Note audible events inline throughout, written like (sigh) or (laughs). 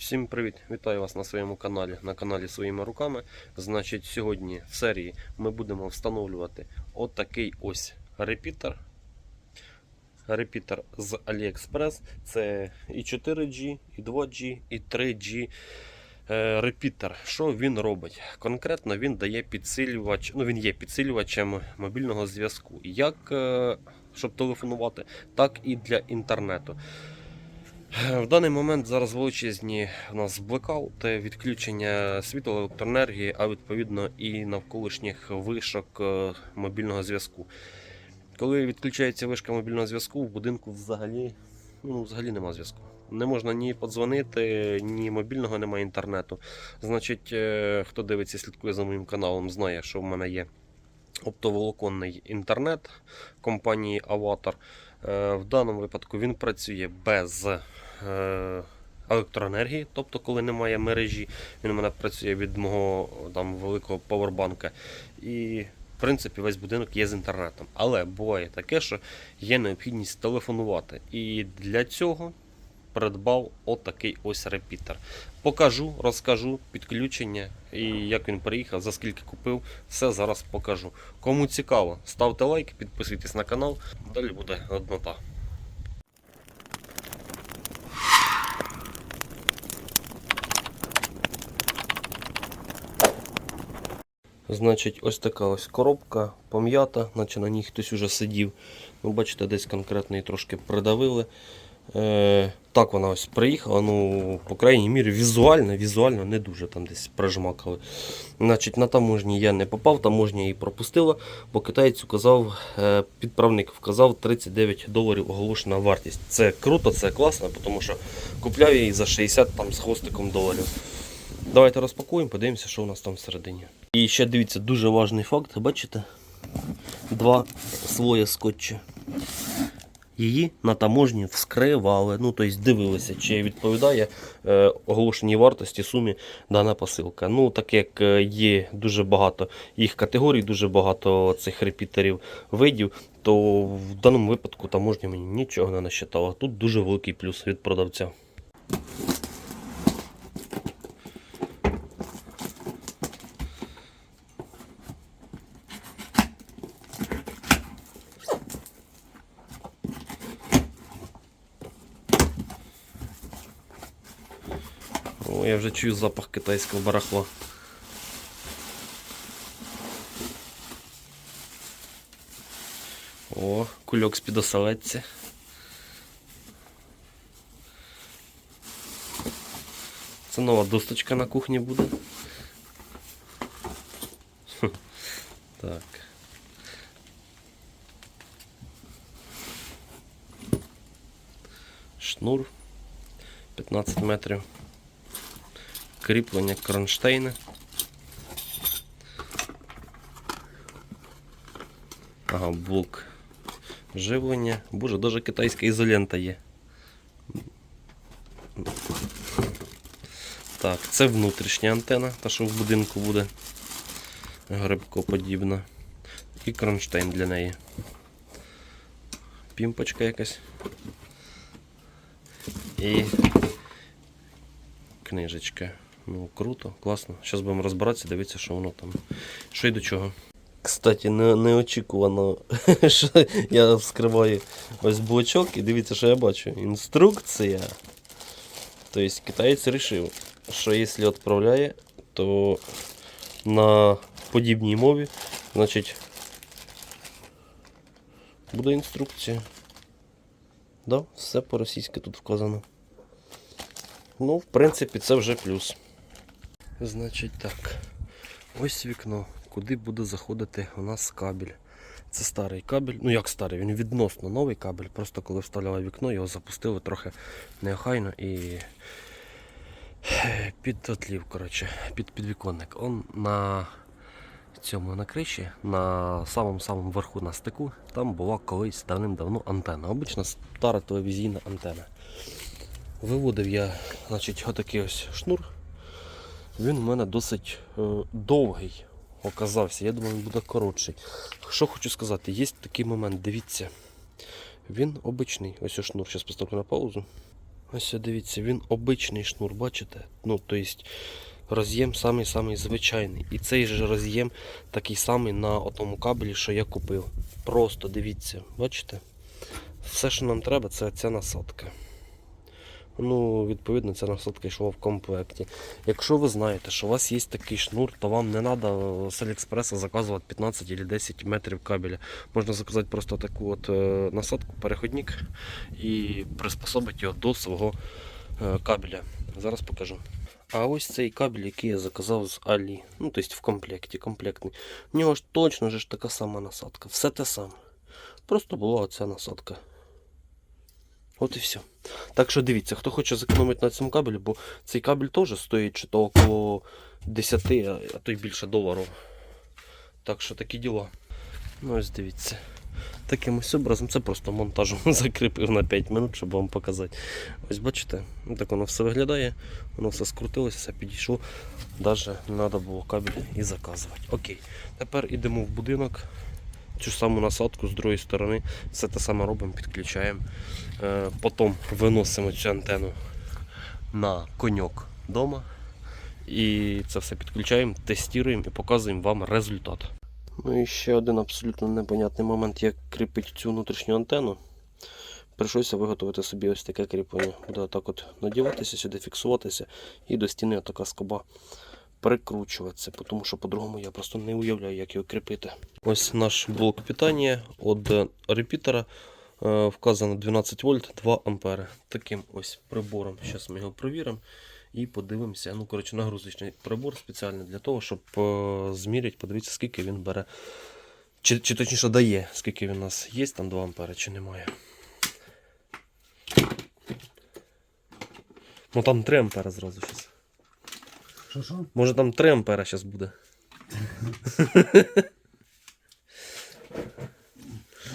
Всім привіт! Вітаю вас на своєму каналі, на каналі своїми руками. Значить, сьогодні в серії ми будемо встановлювати отакий ось репітер. Репітер з AliExpress. Це і 4G, і 2G, і 3G е, репітер. Що він робить? Конкретно він дає підсилювач, ну він є підсилювачем мобільного зв'язку. Як е, щоб телефонувати, так і для інтернету. В даний момент зараз величезні у нас блекаути, відключення світла, електроенергії, а відповідно і навколишніх вишок е, мобільного зв'язку. Коли відключається вишка мобільного зв'язку, в будинку взагалі, ну, взагалі нема зв'язку. Не можна ні подзвонити, ні мобільного немає інтернету. Значить, е, хто дивиться, слідкує за моїм каналом, знає, що в мене є оптоволоконний інтернет компанії Avatar. Е, В даному випадку він працює без е, електроенергії, тобто, коли немає мережі, він у мене працює від мого там великого павербанка. І в принципі весь будинок є з інтернетом. Але буває таке, що є необхідність телефонувати. І для цього придбав отакий ось репітер. Покажу, розкажу підключення і як він приїхав, за скільки купив, все зараз покажу. Кому цікаво, ставте лайк, підписуйтесь на канал, далі буде однота. Значить, ось така ось коробка пом'ята, наче на ній хтось уже сидів. Ну, бачите, десь конкретно її трошки придавили. Е, так вона ось приїхала, ну, по крайній мірі, візуально, візуально не дуже там десь прижмакали. Значить, на таможні я не попав, таможня її пропустила, бо китаєць указав, е, підправник вказав 39 доларів оголошена вартість. Це круто, це класно, тому що купляв її за 60 там, з хвостиком доларів. Давайте розпакуємо, подивимося, що у нас там всередині. І ще дивіться, дуже важний факт, бачите? Два слої скотча. Її на таможні вскривали, ну тобто дивилися, чи відповідає е, оголошеній вартості сумі дана посилка. Ну, так як е, є дуже багато їх категорій, дуже багато цих репітерів видів, то в даному випадку таможня мені нічого не насчитала. Тут дуже великий плюс від продавця. О, я вже чую запах китайського барахла. О, кульок з-під. Це нова досточка на кухні буде. Так. Шнур 15 метрів кріплення кронштейна. Ага, блок живлення. Боже, даже китайська ізолента є. Так, це внутрішня антена, та що в будинку буде грибкоподібна. І кронштейн для неї. Пімпочка якась. І книжечка. Ну, круто, класно. Зараз будемо розбиратися, дивитися, що воно там. Що і до чого. Кстати, не, неочікувано, (laughs) що я вскриваю ось блочок і дивіться, що я бачу. Інструкція. Тобто китаєць вирішив, що якщо відправляє, то на подібній мові, значить, буде інструкція. Да, все по-російськи тут вказано. Ну, в принципі, це вже плюс. Значить так. Ось вікно, куди буде заходити у нас кабель. Це старий кабель. Ну як старий, він відносно новий кабель. Просто коли вставляли вікно, його запустили трохи неохайно і під отлів, коротше, під підвіконник. Он на цьому на криші, на самому-самому верху на стику, там була колись давним-давно антенна. Обична стара телевізійна антенна. Виводив я значить, отакий ось шнур. Він у мене досить е, довгий оказався. Я думаю, він буде коротший. Що хочу сказати, є такий момент, дивіться. Він обичний. Ось ось шнур, зараз поставлю на паузу. Ось дивіться, він обичний шнур, бачите? Ну, тобто роз'єм самий-самий звичайний. І цей же роз'єм такий самий на тому кабелі, що я купив. Просто дивіться, бачите? Все, що нам треба, це ця насадка. Ну, відповідно, ця насадка йшла в комплекті. Якщо ви знаєте, що у вас є такий шнур, то вам не треба з Аліекспреса заказувати 15 або 10 метрів кабеля. Можна заказати просто таку от е, насадку, переходник і приспособити його до свого е, кабеля. Зараз покажу. А ось цей кабель, який я заказав з Алі, ну тобто в комплекті, комплектний. В нього ж точно ж така сама насадка. Все те саме. Просто була оця насадка. От і все. Так що дивіться, хто хоче зекономити на цьому кабелі, бо цей кабель теж стоїть чи то около 10, а то й більше доларів. Так що такі діла. Ну ось дивіться. Таким ось образом, це просто монтажом (laughs) закріпив на 5 минут, щоб вам показати. Ось бачите, так воно все виглядає, воно все скрутилося, все підійшло. Навіть не треба було кабель і заказувати. Окей. Тепер йдемо в будинок. Цю саму насадку з другої сторони, все те саме робимо, підключаємо. Е, Потім виносимо цю антенну на коньок вдома. І це все підключаємо, тестуємо і показуємо вам результат. Ну і ще один абсолютно непонятний момент, як кріпити цю внутрішню антенну. Прийшлося виготовити собі ось таке кріплення. Буде отак от надіватися, сюди фіксуватися і до стіни така скоба прикручуватися, тому що по-другому я просто не уявляю, як його кріпити. Ось наш блок питання від репітера. Е, Вказано 12 вольт 2 ампери. Таким ось прибором. Зараз ми його провіримо і подивимося. Ну, коротше, нагрузочний прибор спеціальний для того, щоб е, зміряти, подивитися, скільки він бере. Чи, чи точніше дає, скільки він у нас є, там 2 ампери, чи немає. Ну там 3 ампера зразу зараз. Що що? Може там 3 ампера зараз буде.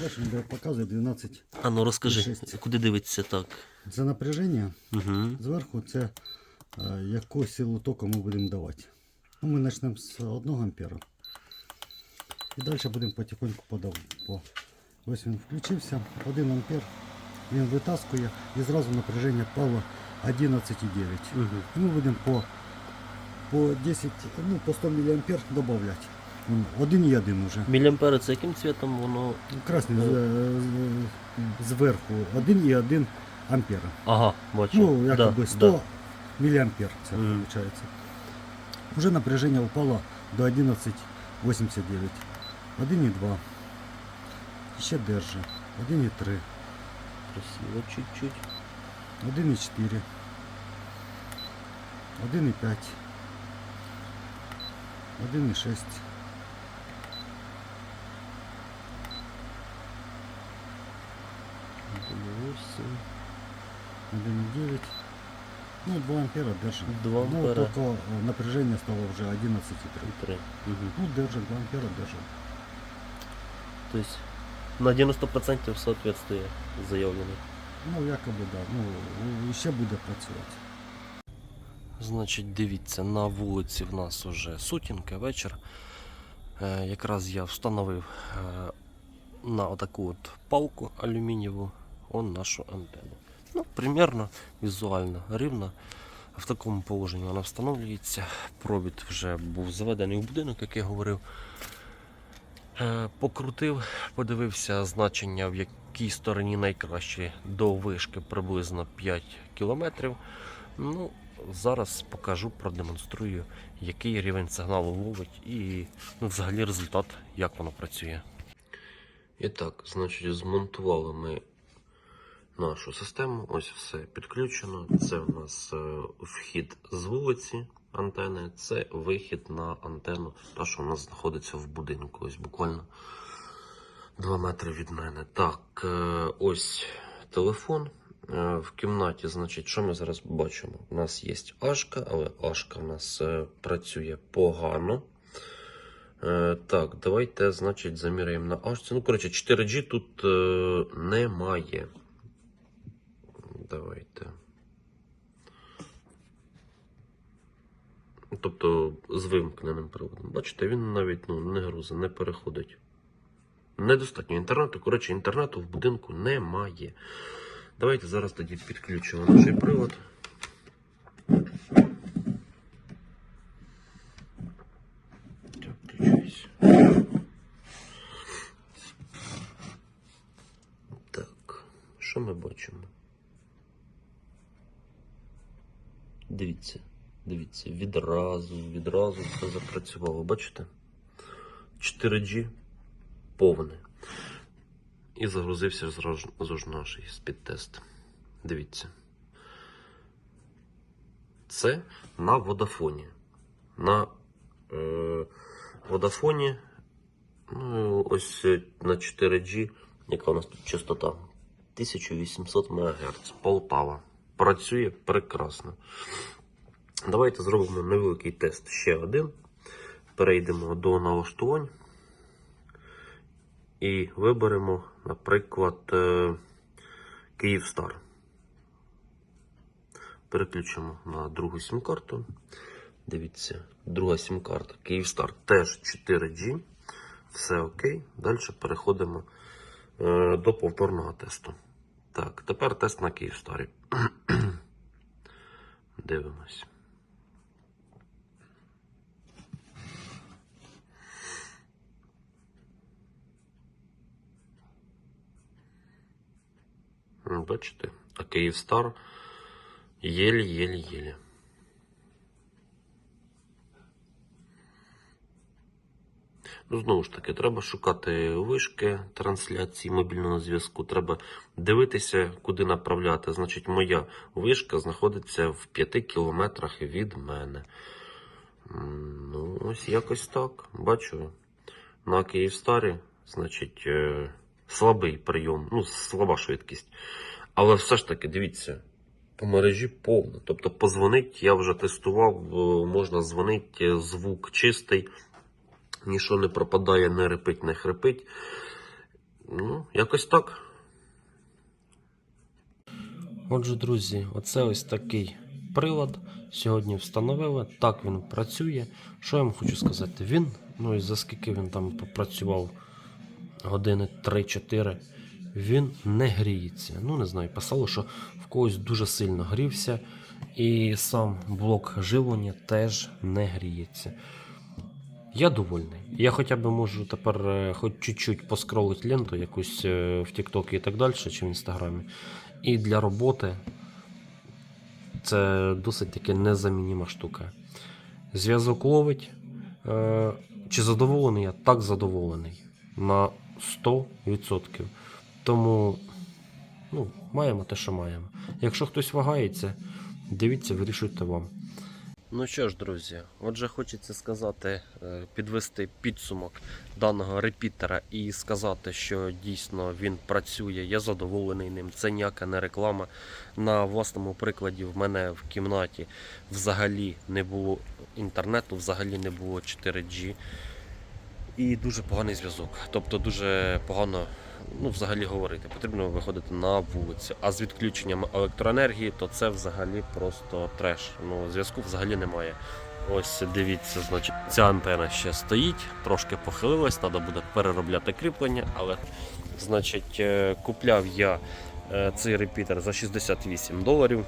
Бачиш, він показує 12. А ну розкажи, Шість. куди дивитися так? Це напряження. Угу. Зверху це е, яку силу току ми будемо давати. Ну, ми почнемо з 1 ампера. І далі будемо потихоньку подавати. По. Ось він включився, 1 ампер. Він витаскує і зразу напряження впало 11,9. Угу. І ми будемо по, по 10, ну, по 100 мА додавати. Один і один уже. Міліампери це яким цвітом воно. Красний з- зверху 1,1 ампера. Ага, бачу. Ну, якби Да, 100 да. миллиампер це Мгм. виходить. Уже напряжение упало до 11,89. 1,2. Ще держи. 1,3. Красиво чуть-чуть. 1,4. 1,5. 1,6. Восемь. 1,9. Ну, 2 ампера держит. 2 Ну, ампера. только э, напряжение стало уже 11,3. Три. Угу. Ну, держит, 2 ампера держит. Тобто на 90% соответствує заявлений. Ну, якоби, да. Ну, ще буде працювати. Значить, дивіться, на вулиці в нас уже сутінка, вечір. Е, якраз я встановив е, на отаку от палку алюмінієву он нашу антенну. Ну, примерно візуально рівно. В такому положенні вона встановлюється. Провід вже був заведений в будинок, як я говорив. Е, Покрутив, подивився значення, в якій стороні найкраще до вишки приблизно 5 кілометрів. Ну, зараз покажу, продемонструю, який рівень сигналу ловить і ну, взагалі результат, як воно працює. І так, значить, змонтували ми нашу систему. Ось все підключено. Це у нас е, вхід з вулиці антени, це вихід на антенну, та що у нас знаходиться в будинку. Ось буквально 2 метри від мене. Так, е, ось телефон. Е, В кімнаті, значить, що ми зараз бачимо? У нас є Ашка, але Ашка у нас е, працює погано. Е, Так, давайте, значить, заміряємо на Ашці. Ну, коротше, 4G тут немає. Давайте. Тобто з вимкненим приводом. Бачите, він навіть ну, не грузить, не переходить. Недостатньо інтернету. Коротше, інтернету в будинку немає. Давайте зараз тоді підключимо наш привод. Так, що ми бачимо? Дивіться, дивіться, відразу, відразу все запрацювало. Бачите? 4G повне. І загрузився зразу наш спідтест. Дивіться. Це на водафоні. На е, водафоні. Ну, ось е, на 4G, яка у нас тут частота? 1800 МГц. Полтава. Працює прекрасно. Давайте зробимо невеликий тест ще один. Перейдемо до налаштувань. І виберемо, наприклад, е, Київстар. Переключимо на другу сім-карту. Дивіться, друга сім-карта Київстар теж 4G. Все окей. Далі переходимо е, до повторного тесту. Так, тепер тест на Київстарі. (clears throat) Дивимось. Бачите? А Київстар єлі-єлі-єлі. Ну, знову ж таки, треба шукати вишки трансляції мобільного зв'язку. Треба дивитися, куди направляти. Значить, моя вишка знаходиться в 5 кілометрах від мене. Ну, ось якось так. Бачу. На Київстарі, значить, е, слабий прийом, ну, слаба швидкість. Але все ж таки, дивіться, по мережі повно. Тобто, позвонить, я вже тестував, е, можна дзвонити, е, звук чистий, нічого не пропадає, не репить, не хрипить. Ну, якось так. Отже, друзі, оце ось такий прилад. Сьогодні встановили. Так він працює. Що я вам хочу сказати? Він, ну і за скільки він там попрацював, години 3-4, він не гріється. Ну, не знаю, писало, що в когось дуже сильно грівся, і сам блок живлення теж не гріється. Я довольний. Я хоча б можу тепер е, хоч чуть-чуть поскролити ленту якусь е, в TikTok і так далі, чи в Інстаграмі. І для роботи це досить таки незамініма штука. Зв'язок ловить. Е, Чи задоволений я? Так задоволений. На 100%. Тому ну, маємо те, що маємо. Якщо хтось вагається, дивіться, вирішуйте вам. Ну що ж, друзі, отже, хочеться сказати, е, підвести підсумок даного репітера і сказати, що дійсно він працює, я задоволений ним. Це ніяка не реклама. На власному прикладі в мене в кімнаті взагалі не було інтернету, взагалі не було 4G. І дуже поганий зв'язок. Тобто дуже погано ну, взагалі говорити. Потрібно виходити на вулицю. А з відключенням електроенергії, то це взагалі просто треш. Ну, зв'язку взагалі немає. Ось дивіться, значить, ця антена ще стоїть, трошки похилилась, треба буде переробляти кріплення, але значить, е, купляв я е, цей репітер за 68 доларів.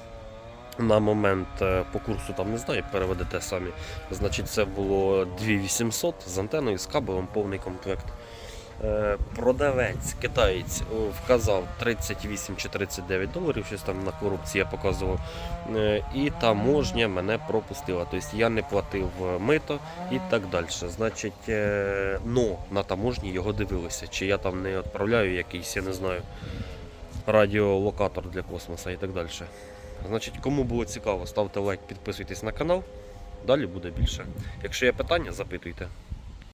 На момент е, по курсу там не знаю, переведете самі. Значить, це було 2800 з антеною, з кабелем, повний комплект. Е, Продавець, китаєць, вказав 38 чи 39 доларів, щось там на корупції я показував. Е, І таможня мене пропустила. Тобто я не платив е, мито і так далі. Значить, е, ну, на таможні його дивилися. Чи я там не відправляю якийсь, я не знаю, радіолокатор для космоса і так далі. Значить, кому було цікаво, ставте лайк, підписуйтесь на канал. Далі буде більше. Якщо є питання, запитуйте.